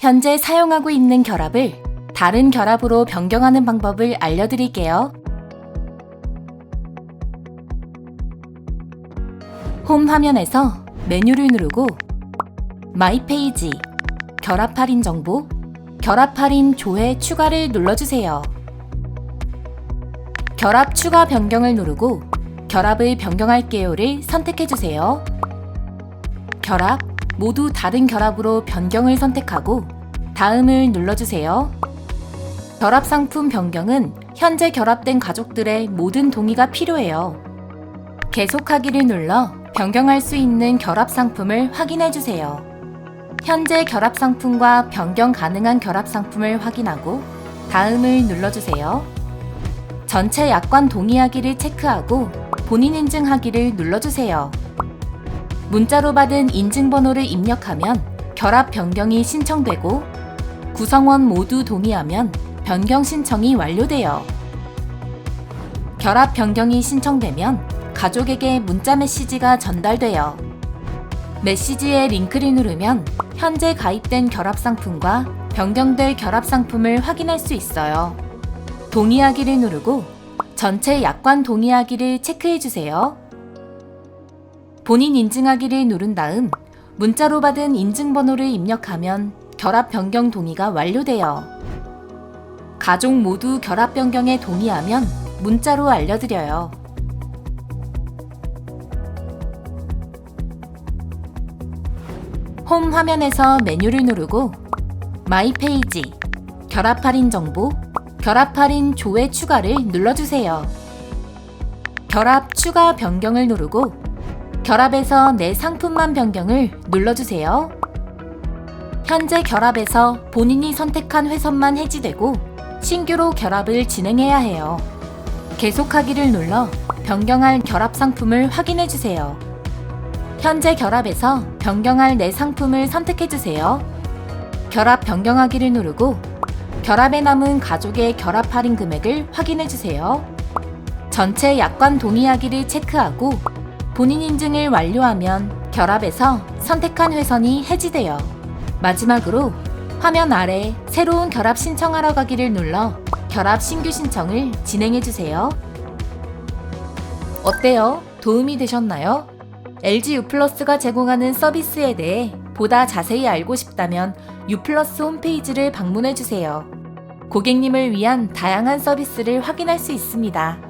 현재 사용하고 있는 결합을 다른 결합으로 변경하는 방법을 알려드릴게요. 홈 화면에서 메뉴를 누르고 마이 페이지, 결합 할인 정보, 결합 할인 조회 추가를 눌러주세요. 결합 추가 변경을 누르고 결합을 변경할게요를 선택해주세요. 결합, 모두 다른 결합으로 변경을 선택하고 다음을 눌러주세요. 결합 상품 변경은 현재 결합된 가족들의 모든 동의가 필요해요. 계속하기를 눌러 변경할 수 있는 결합 상품을 확인해 주세요. 현재 결합 상품과 변경 가능한 결합 상품을 확인하고 다음을 눌러주세요. 전체 약관 동의하기를 체크하고 본인 인증하기를 눌러주세요. 문자로 받은 인증번호를 입력하면 결합 변경이 신청되고 구성원 모두 동의하면 변경 신청이 완료돼요. 결합 변경이 신청되면 가족에게 문자 메시지가 전달돼요. 메시지에 링크를 누르면 현재 가입된 결합 상품과 변경될 결합 상품을 확인할 수 있어요. 동의하기를 누르고 전체 약관 동의하기를 체크해 주세요. 본인 인증하기를 누른 다음 문자로 받은 인증번호를 입력하면 결합 변경 동의가 완료돼요. 가족 모두 결합 변경에 동의하면 문자로 알려드려요. 홈 화면에서 메뉴를 누르고 마이 페이지, 결합 할인 정보, 결합 할인 조회 추가를 눌러주세요. 결합 추가 변경을 누르고 결합에서 내 상품만 변경을 눌러주세요. 현재 결합에서 본인이 선택한 회선만 해지되고 신규로 결합을 진행해야 해요. 계속하기를 눌러 변경할 결합 상품을 확인해 주세요. 현재 결합에서 변경할 내 상품을 선택해 주세요. 결합 변경하기를 누르고 결합에 남은 가족의 결합 할인 금액을 확인해 주세요. 전체 약관 동의하기를 체크하고 본인 인증을 완료하면 결합에서 선택한 회선이 해지돼요. 마지막으로 화면 아래 새로운 결합 신청하러 가기를 눌러 결합 신규 신청을 진행해 주세요. 어때요? 도움이 되셨나요? LG U+가 제공하는 서비스에 대해 보다 자세히 알고 싶다면 U+ 홈페이지를 방문해 주세요. 고객님을 위한 다양한 서비스를 확인할 수 있습니다.